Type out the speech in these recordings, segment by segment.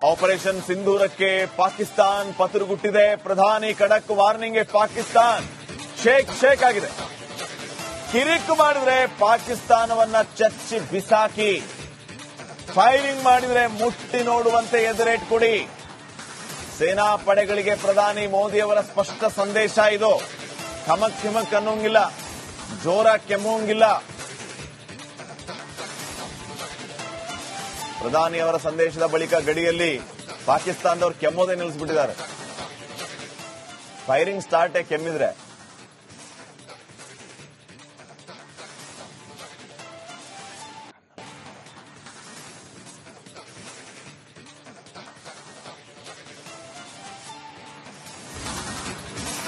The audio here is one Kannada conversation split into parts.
ಆಪರೇಷನ್ ಸಿಂಧೂರಕ್ಕೆ ಪಾಕಿಸ್ತಾನ್ ಪತರುಗುಟ್ಟಿದೆ ಪ್ರಧಾನಿ ಖಡಕ್ ವಾರ್ನಿಂಗ್ಗೆ ಪಾಕಿಸ್ತಾನ್ ಶೇಕ್ ಶೇಕ್ ಆಗಿದೆ ಕಿರಿಕ್ ಮಾಡಿದ್ರೆ ಪಾಕಿಸ್ತಾನವನ್ನ ಚಚ್ಚಿ ಬಿಸಾಕಿ ಫೈರಿಂಗ್ ಮಾಡಿದ್ರೆ ಮುಟ್ಟಿ ನೋಡುವಂತೆ ಎದುರೇಟ್ ಕೊಡಿ ಸೇನಾ ಪಡೆಗಳಿಗೆ ಪ್ರಧಾನಿ ಮೋದಿಯವರ ಸ್ಪಷ್ಟ ಸಂದೇಶ ಇದು ಠಮಕ್ ಥಿಮಕ್ ಅನ್ನೋಂಗಿಲ್ಲ ಜೋರ ಕೆಮ್ಮೋಂಗಿಲ್ಲ ಪ್ರಧಾನಿ ಅವರ ಸಂದೇಶದ ಬಳಿಕ ಗಡಿಯಲ್ಲಿ ಪಾಕಿಸ್ತಾನದವರು ಕೆಮ್ಮೋದೇ ನಿಲ್ಲಿಸ್ಬಿಟ್ಟಿದ್ದಾರೆ. Firing start ಕೆಮ್ಮಿದ್ರೆ.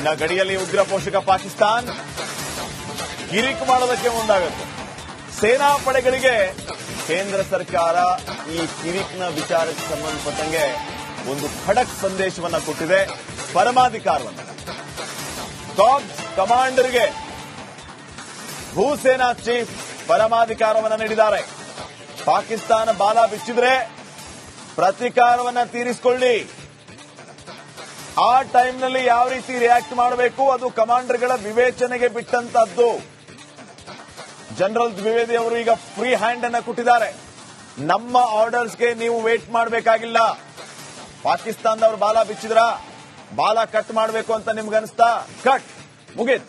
ಇನ್ನ ಗಡಿಯಲ್ಲಿ ಉಗ್ರ ಪೋಷಕ ಪಾಕಿಸ್ತಾನ್ ಕಿರಿಕ್ ಮಾಡೋದಕ್ಕೆ ಮುಂದಾಗುತ್ತೆ. ಸೇನಾ ಪಡೆಗಳಿಗೆ ಕೇಂದ್ರ ಸರ್ಕಾರ ಈ ಕಿರಿಕ್ನ ವಿಚಾರಕ್ಕೆ ಸಂಬಂಧಪಟ್ಟಂಗೆ ಒಂದು ಖಡಕ್ ಸಂದೇಶವನ್ನ ಕೊಟ್ಟಿದೆ. ಪರಮಾಧಿಕಾರವನ್ನು. ಕಾರ್ಪ್ಸ್ ಕಮಾಂಡರ್ಗೆ ಭೂಸೇನಾ ಚೀಫ್ ಪರಮಾಧಿಕಾರವನ್ನು ನೀಡಿದ್ದಾರೆ. ಪಾಕಿಸ್ತಾನ ಬಾಲ ಬಿಚ್ಚಿದ್ರೆ ಪ್ರತಿಕಾರವನ್ನ ತೀರಿಸಿಕೊಳ್ಳಿ. ಆ ಟೈಮ್ನಲ್ಲಿ ಯಾವ ರೀತಿ ರಿಯಾಕ್ಟ್ ಮಾಡಬೇಕು ಅದು ಕಮಾಂಡರ್ಗಳ ವಿವೇಚನೆಗೆ ಬಿಟ್ಟಂತದ್ದು ಜನರಲ್ ದ್ವಿವೇದಿ ಅವರು ಈಗ ಫ್ರೀ ಹ್ಯಾಂಡ್ ಅನ್ನ ಕೊಟ್ಟಿದ್ದಾರೆ. ನಮ್ಮ ಆರ್ಡರ್ಸ್ಗೆ ನೀವು ವೇಟ್ ಮಾಡಬೇಕಾಗಿಲ್ಲ. ಪಾಕಿಸ್ತಾನದವರು ಬಾಲ ಬಿಚ್ಚಿದ್ರ? ಬಾಲ ಕಟ್ ಮಾಡಬೇಕು ಅಂತ ನಿಮ್ಗೆ ಅನಿಸ್ತಾ? ಕಟ್ ಮುಗೀತ್.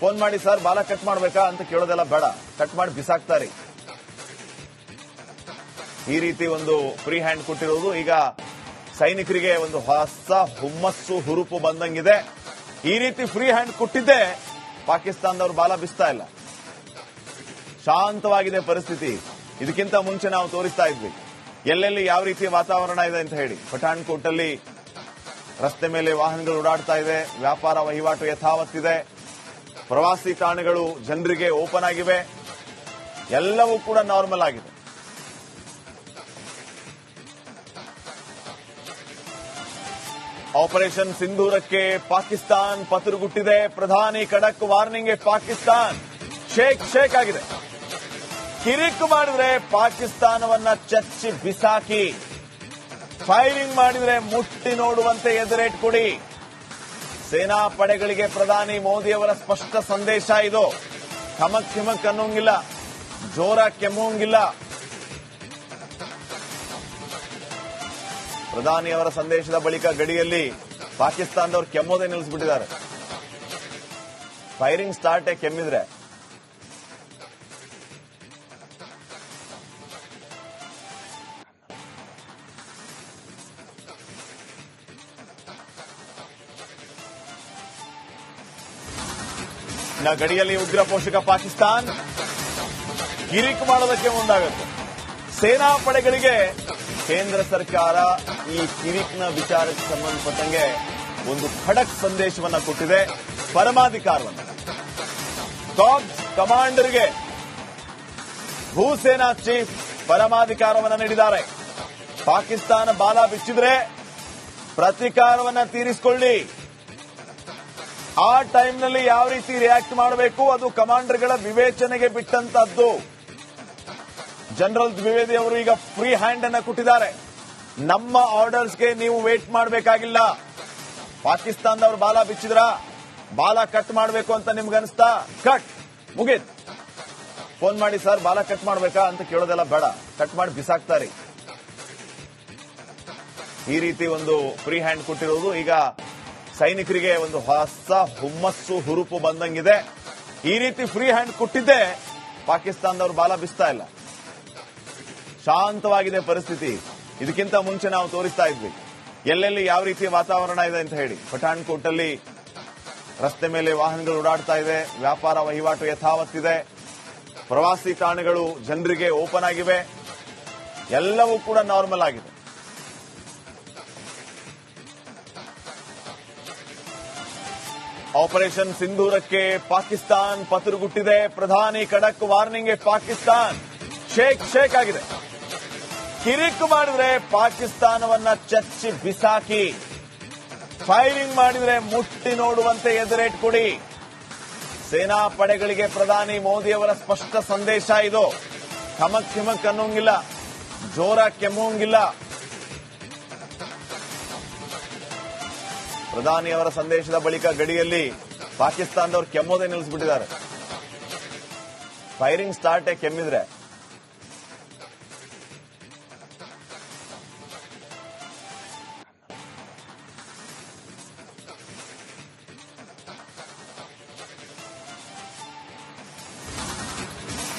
ಫೋನ್ ಮಾಡಿ, ಸರ್, ಬಾಲ ಕಟ್ ಮಾಡಬೇಕಾ? ಅಂತ ಕೇಳೋದೆಲ್ಲ ಬೇಡ. ಕಟ್ ಮಾಡಿ ಬಿಸಾಕ್ತಾರೆ ಈ ರೀತಿ ಒಂದು ಫ್ರೀ ಹ್ಯಾಂಡ್ ಕೊಟ್ಟಿರೋದು. ಈಗ ಸೈನಿಕರಿಗೆ ಒಂದು ಹೊಸ ಹುಮ್ಮಸ್ಸು, ಹುರುಪು ಬಂದಂಗಿದೆ. ಈ ರೀತಿ ಫ್ರೀ ಹ್ಯಾಂಡ್ ಕೊಟ್ಟಿದ್ದೆ ಪಾಕಿಸ್ತಾನದವರು ಬಾಲ ಬಿಸ್ತಾ ಇಲ್ಲ. ಶಾಂತವಾಗಿದೆ ಪರಿಸ್ಥಿತಿ. ಇದಕ್ಕಿಂತ ಮುಂಚೆ ನಾವು ತೋರಿಸ್ತಾ ಇದ್ವಿ. ಎಲ್ಲೆಲ್ಲಿ ಯಾವ ರೀತಿಯ ವಾತಾವರಣ ಇದೆ ಅಂತ ಹೇಳಿ. ಪಠಾಣ್ಕೋಟ್ ಅಲ್ಲಿ ರಸ್ತೆ ಮೇಲೆ ವಾಹನಗಳು ಓಡಾಡ್ತಾ ಇದೆ. ವ್ಯಾಪಾರ ವಹಿವಾಟು ಯಥಾವತ್ತಿದೆ ಪ್ರವಾಸಿ ತಾಣಗಳು ಜನರಿಗೆ ಓಪನ್ ಆಗಿವೆ. ಎಲ್ಲವೂ ಕೂಡ ನಾರ್ಮಲ್ ಆಗಿದೆ. ಆಪರೇಷನ್ ಸಿಂಧೂರಕ್ಕೆ ಪಾಕಿಸ್ತಾನ್ ಪತರುಗುಟ್ಟಿದೆ. ಪ್ರಧಾನಿ ಖಡಕ್ ವಾರ್ನಿಂಗ್ಗೆ ಪಾಕಿಸ್ತಾನ್. ಶೇಕ್ ಶೇಕ್ ಆಗಿದೆ. ಕಿರಿಕ್ ಮಾಡಿದ್ರೆ ಪಾಕಿಸ್ತಾನವನ್ನ ಚಚ್ಚಿ ಬಿಸಾಕಿ. ಫೈರಿಂಗ್ ಮಾಡಿದ್ರೆ ಮುಟ್ಟಿ ನೋಡುವಂತೆ ಎದುರೇಟ್ ಕೊಡಿ. ಸೇನಾ ಪಡೆಗಳಿಗೆ ಪ್ರಧಾನಿ ಮೋದಿಯವರ ಸ್ಪಷ್ಟ ಸಂದೇಶ ಇದು. ಕಮಕ್ ಕಿಮಕ್ ಅನ್ನೋಂಗಿಲ್ಲ. ಜೋರ ಕೆಮ್ಮೋಂಗಿಲ್ಲ. ಪ್ರಧಾನಿ ಅವರ ಸಂದೇಶದ ಬಳಿಕ ಗಡಿಯಲ್ಲಿ ಪಾಕಿಸ್ತಾನದವರು ಕೆಮ್ಮೋದೇ ನಿಲ್ಲಿಸ್ಬಿಟ್ಟಿದ್ದಾರೆ ಫೈರಿಂಗ್ ಸ್ಟಾರ್ಟೇ ಕೆಮ್ಮಿದ್ರೆ. ಇನ್ನ ಗಡಿಯಲ್ಲಿ ಉಗ್ರ ಪೋಷಕ ಪಾಕಿಸ್ತಾನ್ ಗಿರಿಕ್ ಮಾಡೋದಕ್ಕೆ ಮುಂದಾಗುತ್ತೆ. ಸೇನಾ ಪಡೆಗಳಿಗೆ ಕೇಂದ್ರ ಸರ್ಕಾರ ಈ ಕಿರಿಕ್ನ ವಿಚಾರಕ್ಕೆ ಸಂಬಂಧಪಟ್ಟಂಗೆ ಒಂದು ಖಡಕ್ ಸಂದೇಶವನ್ನ ಕೊಟ್ಟಿದೆ. ಪರಮಾಧಿಕಾರವನ್ನು. ಕಾರ್ಪ್ಸ್ ಕಮಾಂಡರ್ಗೆ ಭೂಸೇನಾ ಚೀಫ್ ಪರಮಾಧಿಕಾರವನ್ನು ನೀಡಿದ್ದಾರೆ. ಪಾಕಿಸ್ತಾನ ಬಾಲ ಬಿಚ್ಚಿದ್ರೆ ಪ್ರತಿಕಾರವನ್ನ ತೀರಿಸಿಕೊಳ್ಳಿ. ಆ ಟೈಮ್ನಲ್ಲಿ ಯಾವ ರೀತಿ ರಿಯಾಕ್ಟ್ ಮಾಡಬೇಕು ಅದು ಕಮಾಂಡರ್ಗಳ ವಿವೇಚನೆಗೆ ಬಿಟ್ಟಂತದ್ದು ಜನರಲ್ ದ್ವಿವೇದಿ ಅವರು ಈಗ ಫ್ರೀ ಹ್ಯಾಂಡ್ ಅನ್ನ ಕೊಟ್ಟಿದ್ದಾರೆ. ನಮ್ಮ ಆರ್ಡರ್ಸ್ಗೆ ನೀವು ವೇಟ್ ಮಾಡಬೇಕಾಗಿಲ್ಲ. ಪಾಕಿಸ್ತಾನದವರು ಬಾಲ ಬಿಚ್ಚಿದ್ರ? ಬಾಲ ಕಟ್ ಮಾಡಬೇಕು ಅಂತ ನಿಮ್ಗನ್ಸ್ತಾ ಕಟ್ ಮುಗೀತ್. ಫೋನ್ ಮಾಡಿ, ಸರ್, ಬಾಲ ಕಟ್ ಮಾಡಬೇಕಾ? ಅಂತ ಕೇಳೋದೆಲ್ಲ ಬೇಡ. ಕಟ್ ಮಾಡಿ ಬಿಸಾಕ್ತಾರೆ ಈ ರೀತಿ ಒಂದು ಫ್ರೀ ಹ್ಯಾಂಡ್ ಕೊಟ್ಟಿರೋದು. ಈಗ ಸೈನಿಕರಿಗೆ ಒಂದು ಹೊಸ ಹುಮ್ಮಸ್ಸು, ಹುರುಪು ಬಂದಂಗಿದೆ. ಈ ರೀತಿ ಫ್ರೀ ಹ್ಯಾಂಡ್ ಕೊಟ್ಟಿದ್ದೆ ಪಾಕಿಸ್ತಾನದವರು ಬಾಲ ಬಿಸ್ತಾ ಇಲ್ಲ. ಶಾಂತವಾಗಿದೆ ಪರಿಸ್ಥಿತಿ. ಇದಕ್ಕಿಂತ ಮುಂಚೆ ನಾವು ತೋರಿಸ್ತಾ ಇದ್ವಿ. ಎಲ್ಲೆಲ್ಲಿ ಯಾವ ರೀತಿಯ ವಾತಾವರಣ ಇದೆ ಅಂತ ಹೇಳಿ. ಪಠಾಣ್ಕೋಟ್ ಅಲ್ಲಿ ರಸ್ತೆ ಮೇಲೆ ವಾಹನಗಳು ಓಡಾಡ್ತಾ ಇದೆ. ವ್ಯಾಪಾರ ವಹಿವಾಟು ಯಥಾವತ್ತಿದೆ ಪ್ರವಾಸಿ ತಾಣಗಳು ಜನರಿಗೆ ಓಪನ್ ಆಗಿವೆ. ಎಲ್ಲವೂ ಕೂಡ ನಾರ್ಮಲ್ ಆಗಿದೆ. ಆಪರೇಷನ್ ಸಿಂಧೂರಕ್ಕೆ ಪಾಕಿಸ್ತಾನ್ ಪತರುಗುಟ್ಟಿದೆ ಪ್ರಧಾನಿ ಖಡಕ್ ವಾರ್ನಿಂಗ್ಗೆ ಪಾಕಿಸ್ತಾನ್ ಶೇಕ್ ಶೇಕ್ ಆಗಿದೆ ಕಿರಿಕ್ ಮಾಡಿದ್ರೆ ಪಾಕಿಸ್ತಾನವನ್ನ ಚಚ್ಚಿ ಬಿಸಾಕಿ ಫೈರಿಂಗ್ ಮಾಡಿದ್ರೆ ಮುಟ್ಟಿ ನೋಡುವಂತೆ ಎದುರೇಟ್ ಕೊಡಿ ಸೇನಾ ಪಡೆಗಳಿಗೆ ಪ್ರಧಾನಿ ಮೋದಿಯವರ ಸ್ಪಷ್ಟ ಸಂದೇಶ ಇದು ಠಮಕ್ ಥಿಮಕ್ ಅನ್ನೋಂಗಿಲ್ಲ ಜೋರ ಕೆಮ್ಮೋಂಗಿಲ್ಲ ಪ್ರಧಾನಿಯವರ ಸಂದೇಶದ ಬಳಿಕ ಗಡಿಯಲ್ಲಿ ಪಾಕಿಸ್ತಾನದವರು ಕೆಮ್ಮೋದೇ ನಿಲ್ಲಿಸ್ಬಿಟ್ಟಿದ್ದಾರೆ. ಫೈರಿಂಗ್ ಸ್ಟಾರ್ಟೇ ಕೆಮ್ಮಿದ್ರೆ.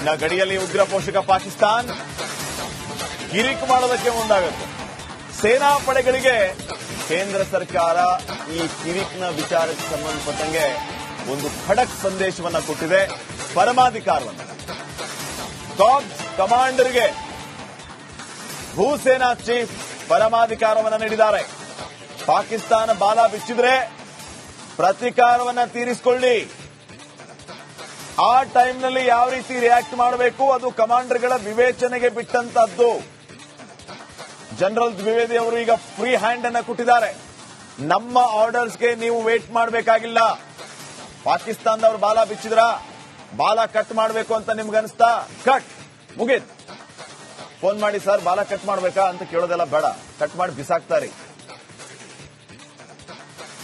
ಇನ್ನ ಗಡಿಯಲ್ಲಿ ಉಗ್ರ ಪೋಷಕ ಪಾಕಿಸ್ತಾನ್ ಕಿರಿಕ್ ಮಾಡೋದಕ್ಕೆ ಮುಂದಾಗುತ್ತೆ. ಸೇನಾ ಪಡೆಗಳಿಗೆ ಕೇಂದ್ರ ಸರ್ಕಾರ ಈ ಕಿರಿಕ್ನ ವಿಚಾರಕ್ಕೆ ಸಂಬಂಧಪಟ್ಟಂಗೆ ಒಂದು ಖಡಕ್ ಸಂದೇಶವನ್ನ ಕೊಟ್ಟಿದೆ ಪರಮಾಧಿಕಾರವನ್ನು. ಕಾರ್ಪ್ಸ್ ಕಮಾಂಡರ್ಗೆ ಭೂಸೇನಾ ಚೀಫ್ ಪರಮಾಧಿಕಾರವನ್ನು ನೀಡಿದ್ದಾರೆ. ಪಾಕಿಸ್ತಾನ ಬಾಲ ಬಿಚ್ಚಿದ್ರೆ ಪ್ರತಿಕಾರವನ್ನ ತೀರಿಸಿಕೊಳ್ಳಿ. ಆ ಟೈಮ್ನಲ್ಲಿ ಯಾವ ರೀತಿ ರಿಯಾಕ್ಟ್ ಮಾಡಬೇಕು ಅದು ಕಮಾಂಡರ್ಗಳ ವಿವೇಚನೆಗೆ ಬಿಟ್ಟಂತದ್ದು ಜನರಲ್ ದ್ವಿವೇದಿ ಅವರು ಈಗ ಫ್ರೀ ಹ್ಯಾಂಡ್ ಅನ್ನ ಕೊಟ್ಟಿದ್ದಾರೆ. ನಮ್ಮ ಆರ್ಡರ್ಸ್ಗೆ ನೀವು ವೇಟ್ ಮಾಡಬೇಕಾಗಿಲ್ಲ. ಪಾಕಿಸ್ತಾನದವ್ರು ಬಾಲ ಬಿಚ್ಚಿದ್ರ? ಬಾಲ ಕಟ್ ಮಾಡಬೇಕು ಅಂತ ನಿಮ್ಗೆ ಅನಿಸ್ತಾ? ಕಟ್ ಮುಗೀತ್. ಫೋನ್ ಮಾಡಿ, ಸರ್, ಬಾಲ ಕಟ್ ಮಾಡಬೇಕಾ? ಅಂತ ಕೇಳೋದೆಲ್ಲ ಬೇಡ. ಕಟ್ ಮಾಡಿ ಬಿಸಾಕ್ತಾರೆ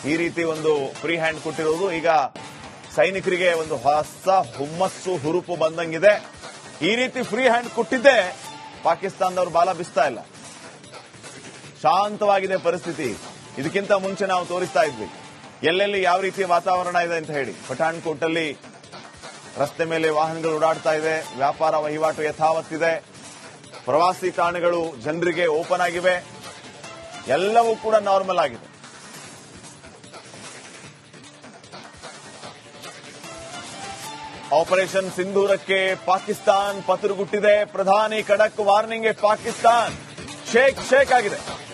ಈ ರೀತಿ ಒಂದು ಫ್ರೀ ಹ್ಯಾಂಡ್ ಕೊಟ್ಟಿರೋದು. ಈಗ ಸೈನಿಕರಿಗೆ ಒಂದು ಹೊಸ ಹುಮ್ಮಸ್ಸು, ಹುರುಪು ಬಂದಂಗಿದೆ. ಈ ರೀತಿ ಫ್ರೀ ಹ್ಯಾಂಡ್ ಕೊಟ್ಟಿದ್ದೆ ಪಾಕಿಸ್ತಾನದವ್ರು ಬಾಲ ಬಿಸ್ತಾ ಇಲ್ಲ. ಶಾಂತವಾಗಿದೆ ಪರಿಸ್ಥಿತಿ. ಇದಕ್ಕಿಂತ ಮುಂಚೆ ನಾವು ತೋರಿಸ್ತಾ ಇದ್ವಿ. ಎಲ್ಲೆಲ್ಲಿ ಯಾವ ರೀತಿಯ ವಾತಾವರಣ ಇದೆ ಅಂತ ಹೇಳಿ. ಪಠಾಣ್ಕೋಟ್ ಅಲ್ಲಿ ರಸ್ತೆ ಮೇಲೆ ವಾಹನಗಳು ಓಡಾಡ್ತಾ ಇದೆ. ವ್ಯಾಪಾರ ವಹಿವಾಟು ಯಥಾವತ್ತಿದೆ ಪ್ರವಾಸಿ ತಾಣಗಳು ಜನರಿಗೆ ಓಪನ್ ಆಗಿವೆ. ಎಲ್ಲವೂ ಕೂಡ ನಾರ್ಮಲ್ ಆಗಿದೆ. ಆಪರೇಷನ್ ಸಿಂಧೂರಕ್ಕೆ ಪಾಕಿಸ್ತಾನ್ ಪತರುಗುಟ್ಟಿದೆ. ಪ್ರಧಾನಿ ಖಡಕ್ ವಾರ್ನಿಂಗ್ಗೆ ಪಾಕಿಸ್ತಾನ್. ಶೇಕ್ ಶೇಕ್ ಆಗಿದೆ.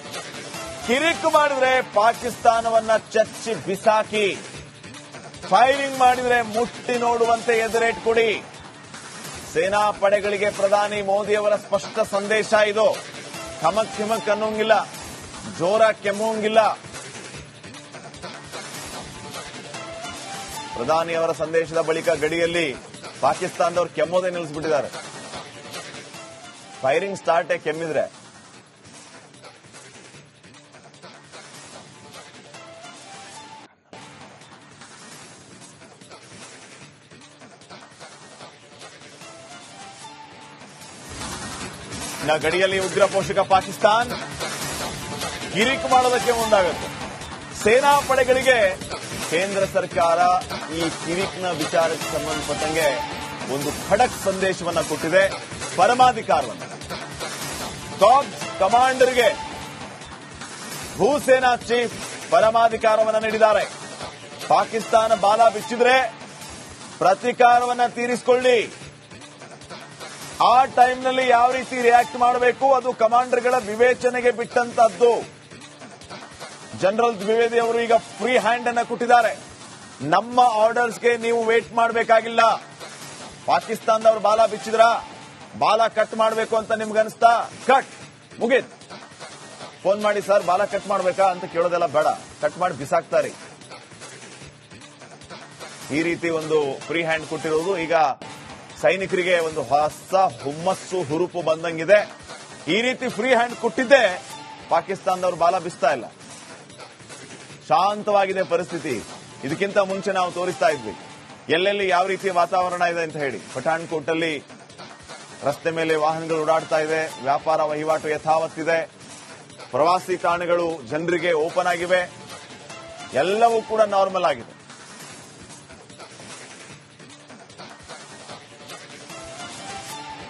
ಕಿರಿಕ್ ಮಾಡಿದ್ರೆ ಪಾಕಿಸ್ತಾನವನ್ನ ಚಚ್ಚಿ ಬಿಸಾಕಿ. ಫೈರಿಂಗ್ ಮಾಡಿದ್ರೆ ಮುಟ್ಟಿ ನೋಡುವಂತೆ ಎದುರೇಟ್ ಕೊಡಿ. ಸೇನಾ ಪಡೆಗಳಿಗೆ ಪ್ರಧಾನಿ ಮೋದಿಯವರ ಸ್ಪಷ್ಟ ಸಂದೇಶ ಇದು. ಕಮಕ್ ಕಿಮಕ್ ಅನ್ನೋಂಗಿಲ್ಲ. ಜೋರ ಕೆಮ್ಮೋಂಗಿಲ್ಲ. ಪ್ರಧಾನಿಯವರ ಸಂದೇಶದ ಬಳಿಕ ಗಡಿಯಲ್ಲಿ ಪಾಕಿಸ್ತಾನದವರು ಕೆಮ್ಮೋದೇ ನಿಲ್ಲಿಸ್ಬಿಟ್ಟಿದ್ದಾರೆ ಫೈರಿಂಗ್ ಸ್ಟಾರ್ಟೇ ಕೆಮ್ಮಿದ್ರೆ. ಇನ್ನ ಗಡಿಯಲ್ಲಿ ಉಗ್ರ ಪೋಷಕ ಪಾಕಿಸ್ತಾನ್ ಗಿರಿಕ್ ಮಾಡೋದಕ್ಕೆ ಮುಂದಾಗುತ್ತೆ. ಸೇನಾ ಪಡೆಗಳಿಗೆ ಕೇಂದ್ರ ಸರ್ಕಾರ ಈ ಕಿರಿಕ್ನ ವಿಚಾರಕ್ಕೆ ಸಂಬಂಧಪಟ್ಟಂಗೆ ಒಂದು ಖಡಕ್ ಸಂದೇಶವನ್ನ ಕೊಟ್ಟಿದೆ. ಪರಮಾಧಿಕಾರವನ್ನು. ಕಾರ್ಪ್ಸ್ ಕಮಾಂಡರ್ಗೆ ಭೂಸೇನಾ ಚೀಫ್ ಪರಮಾಧಿಕಾರವನ್ನು ನೀಡಿದ್ದಾರೆ. ಪಾಕಿಸ್ತಾನ ಬಾಲ ಬಿಚ್ಚಿದ್ರೆ ಪ್ರತಿಕಾರವನ್ನ ತೀರಿಸಿಕೊಳ್ಳಿ. ಆ ಟೈಮ್ನಲ್ಲಿ ಯಾವ ರೀತಿ ರಿಯಾಕ್ಟ್ ಮಾಡಬೇಕು ಅದು ಕಮಾಂಡರ್ಗಳ ವಿವೇಚನೆಗೆ ಬಿಟ್ಟಂತದ್ದು ಜನರಲ್ ದ್ವಿವೇದಿ ಅವರು ಈಗ ಫ್ರೀ ಹ್ಯಾಂಡ್ ಅನ್ನ ಕೊಟ್ಟಿದ್ದಾರೆ. ನಮ್ಮ ಆರ್ಡರ್ಸ್ಗೆ ನೀವು ವೇಟ್ ಮಾಡಬೇಕಾಗಿಲ್ಲ. ಪಾಕಿಸ್ತಾನದವರು ಬಾಲ ಬಿಚ್ಚಿದ್ರ? ಬಾಲ ಕಟ್ ಮಾಡಬೇಕು ಅಂತ ನಿಮ್ಗನ್ಸ್ತಾ ಕಟ್ ಮುಗೀತ್. ಫೋನ್ ಮಾಡಿ, ಸರ್, ಬಾಲ ಕಟ್ ಮಾಡ್ಬೇಕಾ? ಅಂತ ಕೇಳೋದೆಲ್ಲ ಬೇಡ. ಕಟ್ ಮಾಡಿ ಬಿಸಾಕ್ತಾರೆ ಈ ರೀತಿ ಒಂದು ಫ್ರೀ ಹ್ಯಾಂಡ್ ಕೊಟ್ಟಿರೋದು. ಈಗ ಸೈನಿಕರಿಗೆ ಒಂದು ಹೊಸ ಹುಮ್ಮಸ್ಸು, ಹುರುಪು ಬಂದಂಗಿದೆ. ಈ ರೀತಿ ಫ್ರೀ ಹ್ಯಾಂಡ್ ಕೊಟ್ಟಿದ್ದೆ ಪಾಕಿಸ್ತಾನದವರು ಬಾಲ ಬಿಸ್ತಾ ಇಲ್ಲ. ಶಾಂತವಾಗಿದೆ ಪರಿಸ್ಥಿತಿ. ಇದಕ್ಕಿಂತ ಮುಂಚೆ ನಾವು ತೋರಿಸ್ತಾ ಇದ್ವಿ. ಎಲ್ಲೆಲ್ಲಿ ಯಾವ ರೀತಿಯ ವಾತಾವರಣ ಇದೆ ಅಂತ ಹೇಳಿ. ಪಠಾಣ್ಕೋಟ್ ಅಲ್ಲಿ ರಸ್ತೆ ಮೇಲೆ ವಾಹನಗಳು ಓಡಾಡ್ತಾ ಇದೆ. ವ್ಯಾಪಾರ ವಹಿವಾಟು ಯಥಾವತ್ತಿದೆ ಪ್ರವಾಸಿ ತಾಣಗಳು ಜನರಿಗೆ ಓಪನ್ ಆಗಿವೆ. ಎಲ್ಲವೂ ಕೂಡ ನಾರ್ಮಲ್ ಆಗಿದೆ.